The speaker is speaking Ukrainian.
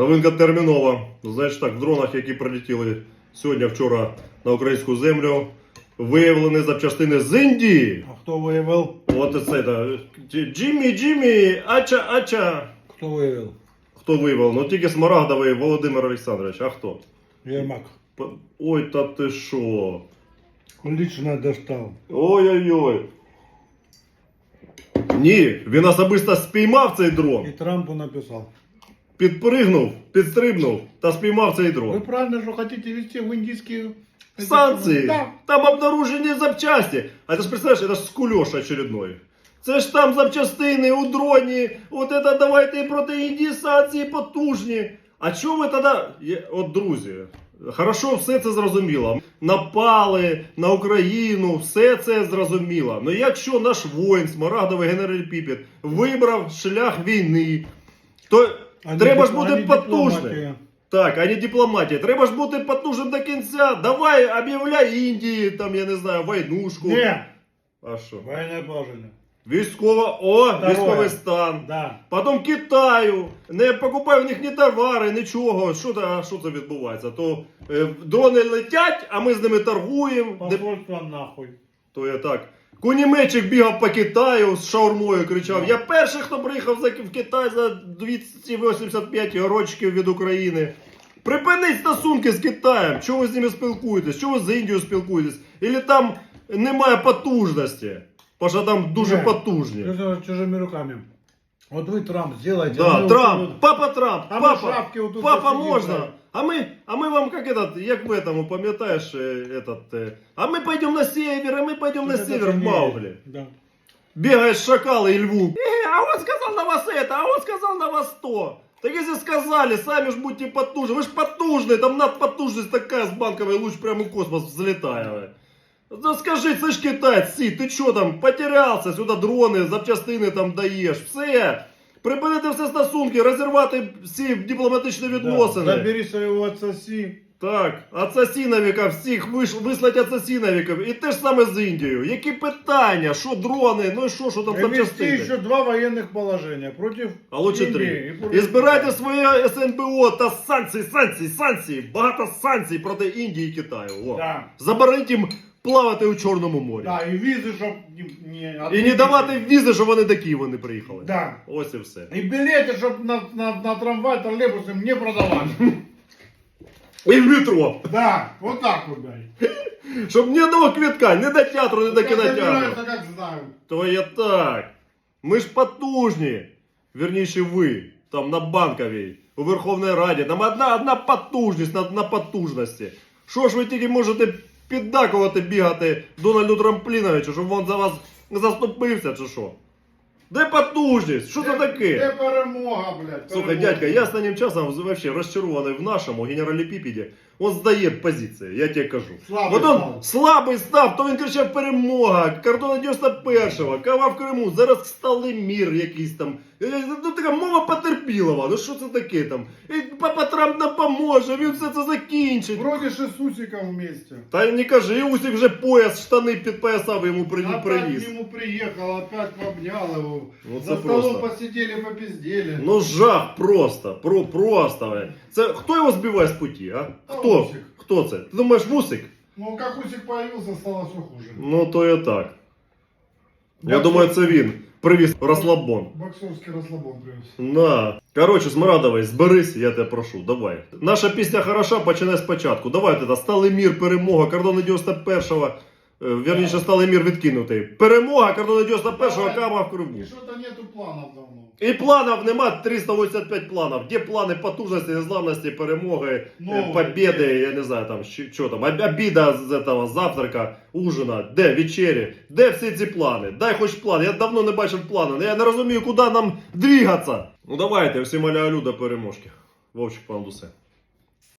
Новинка термінова. Значить так, в дронах, які прилетіли сьогодні, вчора на українську землю, виявлені запчастини з Індії. А кто выявил? От це, да. Джиммі, Джиммі, ача, ача. Кто выявил? Хто виявив? Ну тільки Смарагдовий Володимир Олександрович. А хто? Ермак. П- Ой, та ти що? Лично достал. Ой-ой-ой. Ні, він особисто спіймав цей дрон, И Трампу написал. Підпригнув, підстрибнув та спіймав цей Вы дрон. правильно же хотите вести в индийские... Санкції! Да. Там обнаружені запчасті. А ти ж представляєш, це ж скульош очередной. Це ж там запчастини у дроні. От это давайте проти Індії санкції потужні. А чого ви тоді. Є- От друзі, хорошо, все це зрозуміло. Напали на Україну, все це зрозуміло. Ну якщо наш воїн, смарагдовий генерал Піпіт, вибрав шлях війни, то А треба ж бути потужним. Так, а не дипломатія. Треба ж бути потужним до кінця. Давай об'являй Індії, там, я не знаю, войнушку. Не, А що? военное положение. Військова, о, Второе. військовий стан. Да. Потім Китаю. Не покупай в них ні товари, нічого. Що, та- а що це відбувається? То е, дрони летять, а ми з ними торгуємо. Посольство нахуй. То я так. Кунімечик бігав по Китаю з шаурмою кричав: Ну. Я перший, хто приїхав в Китай за 285 рочків від України. Припиніть стосунки з Китаєм. Чого ви з ними спілкуєтесь? Чого ви з Індією спілкуєтесь? Ілі там немає потужності? Що там дуже потужні. Чужими руками. Вот вы Трамп сделайте. а Да, мы Трамп, вот тут- папа Трамп, А мы папа, шапки вот тут папа посидим, можно. да. А мы, а мы вам как этот, як в этому, пам'ятаєш, е, этот, е, а мы пойдем на север, а мы пойдем на Вот это север в не- Маугли. Да. Бегает шакал и льву. Э, а он сказал на вас это, а он сказал на вас то. Так если сказали, сами ж будьте потужны. Вы ж потужные, там надпотужность такая с банковой луч прямо в космос взлетає. Ну скажи, це ж китаєць, сі, ти що там, потерявся, сюди дрони, запчастини там даєш, все. Припинити все стосунки, розірвати всі дипломатичні відносини. Да. Забери своего отсоси. Так, Ацасіновіка всіх виш... вислать Ацасіновіків. І те ж саме з Індією. Які питання? Що дрони? Ну і що, що там Ввести запчастини? еще два военных положения против А лучше три. против- І збирайте своє СНБО та санкції, санкції, санкції. Багато санкцій проти Індії і Китаю. О. Да. Забороніть їм плавати у Чорному морі. Да, и визы, чтоб не, не І не давати візи, щоб вони до Києва не приїхали. Да. Ось і все. И билеты, чтоб на, на, на трамвай, троллейбус не продавали. І в метро. Да, вот так вот, блядь. Щоб ні одного квітка, ні до театру, ні до кінотеатру. как знаю. То я так. Ми ж потужні. Вірніше ви, там на банковій, у Верховній Раді. Там одна, одна потужність на, на потужності. Що ж ви тільки можете піддакувати бігати Дональду Трампліновичу, щоб він за вас заступився, чи що? Де потужність? Що це Де таке? перемога, блядь. Слухай, перемога. дядька, я останнім часом вообще розчарований в нашому генералі Піпіді. Он здає позиції, я тебе кажу. Слабий От он став. слабий став, то він кричав перемога, кордон 91-го, кава в Криму, зараз стали мір якийсь там. Е, Ну така мова потерпілова, ну що це таке там? І папа Трамп нам поможе, він все це закінчить. Вроде же с Усиком вместе. Та не кажи, і Усик вже пояс, штани підпоясав йому при- Опять к нему приехал, опять обнял его. Ну, За столом посидели, попиздели. Ну жах просто, про, просто. Це хто його збиває з путі, а? Хто? Усик. Хто це? Ти думаєш, Вусик? Ну, как Усик появился, стало все хуже. Ну то і так. Я думаю, це він привіз розслабон. Боксерский расслабон привез. На. Коротше, Смарадовий, зберись, я тебе прошу, давай. Наша пісня хороша, починай спочатку. Давай тоді, сталий мір, перемога, кордони 91-го. Е, Вірніше, сталий мір відкинутий. Перемога, 91-го, Давай. кама в Криму. И что-то нету планов давно. І планів нема 385 планів. Де плани потужності, незламності, перемоги, Ну, е, я не знаю там, що, що там, об- обіда з этого, завтрака, ужина, де вечері, де всі ці плани? Дай хоч план. Я давно не бачив плану. Я не розумію, куди нам двигатися. Ну давайте, всі маля до переможки. Вовчик Пандусе.